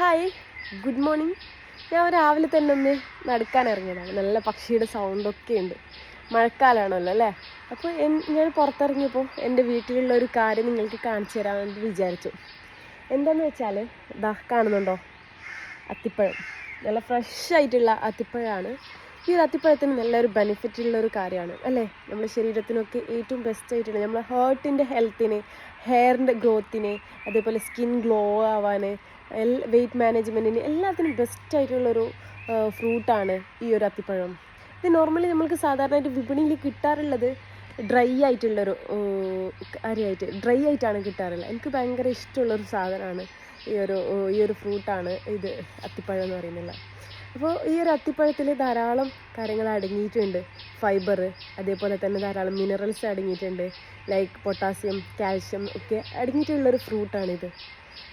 Hi good morning. ഞാൻ രാവിലെ തന്നെ ഒന്ന് നടക്കാൻ ഇറങ്ങിയതാണ്. നല്ല പക്ഷിയുടെ സൗണ്ടൊക്കെ ഉണ്ട്. മഴക്കാലമാണല്ലോ അല്ലേ? അപ്പോൾ ഞാൻ പുറത്തിറങ്ങിയപ്പോൾ എന്റെ വീട്ടിലുള്ള ഒരു കാര്യം നിങ്ങൾക്ക് കാണിച്ചു തരാമെന്ന് വിചാരിച്ചു. എന്താണെന്ന് വെച്ചാൽ ഇതാ കാണുന്നുണ്ടോ? അത്തിപ്പഴം. നല്ല ഫ്രഷ് ആയിട്ടുള്ള അത്തിപ്പഴമാണ്. ഈ ഒരു അത്തിപ്പഴത്തിന് നല്ലൊരു ബെനിഫിറ്റ് ഉള്ള ഒരു കാര്യമാണ് അല്ലേ? നമ്മുടെ ശരീരത്തിനൊക്കെ ഏറ്റവും ബെസ്റ്റ് ആയിട്ടുള്ള നമ്മുടെ ഹേർട്ടിന്റെ ഹെൽത്തിന് ഹെയറിന്റെ ഗ്രോത്തിന് അതേപോലെ സ്കിൻ ഗ്ലോ ആവാൻ എൽ വെയിറ്റ് മാനേജ്മെന്റിന് എല്ലാത്തിനും ബെസ്റ്റ് ആയിട്ടുള്ളൊരു ഫ്രൂട്ടാണ് ഈ ഒരു അത്തിപ്പഴം. ഇത് നോർമലി നമുക്ക് സാധാരണയായിട്ട് വിപണിയിൽ കിട്ടാറുള്ളത് ഡ്രൈ ആയിട്ടുള്ളൊരു കാര്യമായിട്ട് ഡ്രൈ ആയിട്ടാണ് കിട്ടാറുള്ളത്. എനിക്ക് ഭയങ്കര ഇഷ്ടമുള്ളൊരു സാധനമാണ് ഈ ഒരു ഈ ഒരു ഫ്രൂട്ടാണ് ഇത് അത്തിപ്പഴം എന്ന് പറയുന്നത്. അപ്പോൾ ഈ ഒരു അത്തിപ്പഴത്തിൽ ധാരാളം കാര്യങ്ങൾ അടങ്ങിയിട്ടുണ്ട്. ഫൈബർ അതേപോലെ തന്നെ ധാരാളം മിനറൽസ് അടങ്ങിയിട്ടുണ്ട്. ലൈക്ക് പൊട്ടാസ്യം കാൽഷ്യം ഒക്കെ അടങ്ങിയിട്ടുള്ളൊരു ഫ്രൂട്ടാണിത്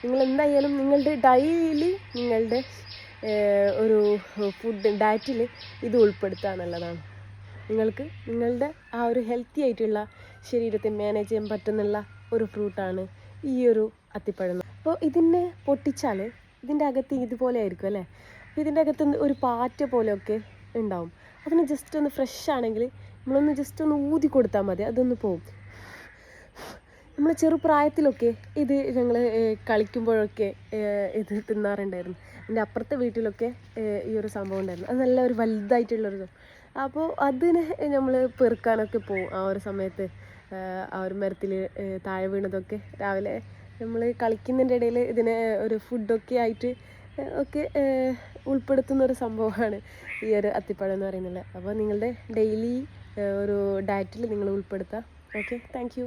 നിങ്ങൾ എന്തായാലും നിങ്ങളുടെ ഡെയിലി നിങ്ങളുടെ ഒരു ഫുഡ് ഡയറ്റിൽ ഇത് ഉൾപ്പെടുത്തുക എന്നുള്ളതാണ്. നിങ്ങൾക്ക് നിങ്ങളുടെ ആ ഒരു ഹെൽത്തി ആയിട്ടുള്ള ശരീരത്തെ മാനേജ് ചെയ്യാൻ പറ്റുന്നുള്ള ഒരു ഫ്രൂട്ടാണ് ഈ ഒരു അത്തിപ്പഴം. അപ്പോൾ ഇതിനെ പൊട്ടിച്ചാൽ ഇതിന്റെ അകത്ത് ഇതുപോലെ ആയിരിക്കും അല്ലേ? അപ്പോൾ ഇതിന്റെ അകത്ത് ഒരു പാറ്റ പോലെയൊക്കെ ഉണ്ടാവും. അതിന് ജസ്റ്റ് ഒന്ന് ഫ്രഷ് ആണെങ്കിൽ നമ്മളൊന്ന് ജസ്റ്റ് ഒന്ന് ഊതി കൊടുത്താൽ മതി അതൊന്ന് പോവും. നമ്മൾ ചെറുപ്രായത്തിലൊക്കെ ഇത് ഞങ്ങൾ കളിക്കുമ്പോഴൊക്കെ ഇത് തിന്നാറുണ്ടായിരുന്നു. എന്റെ അപ്പുറത്തെ വീട്ടിലൊക്കെ ഈ ഒരു സംഭവം ഉണ്ടായിരുന്നു. അത് നല്ല ഒരു വലുതായിട്ടുള്ളൊരു അപ്പോൾ അതിനെ നമ്മൾ പെറുക്കാനൊക്കെ പോവും. ആ ഒരു സമയത്ത് ആ ഒരു മരത്തിൽ താഴെ വീണതൊക്കെ രാവിലെ നമ്മൾ കളിക്കുന്നതിന്റെ ഇടയിൽ ഇതിനെ ഒരു ഫുഡൊക്കെ ആയിട്ട് ഒക്കെ ഉൾപ്പെടുത്തുന്ന ഒരു സംഭവമാണ് ഈ ഒരു അത്തിപ്പഴം എന്ന് പറയുന്നത്. അപ്പോൾ നിങ്ങളുടെ ഡെയിലി ഒരു ഡയറ്റിൽ നിങ്ങൾ ഉൾപ്പെടുത്തുക ഓക്കെ താങ്ക്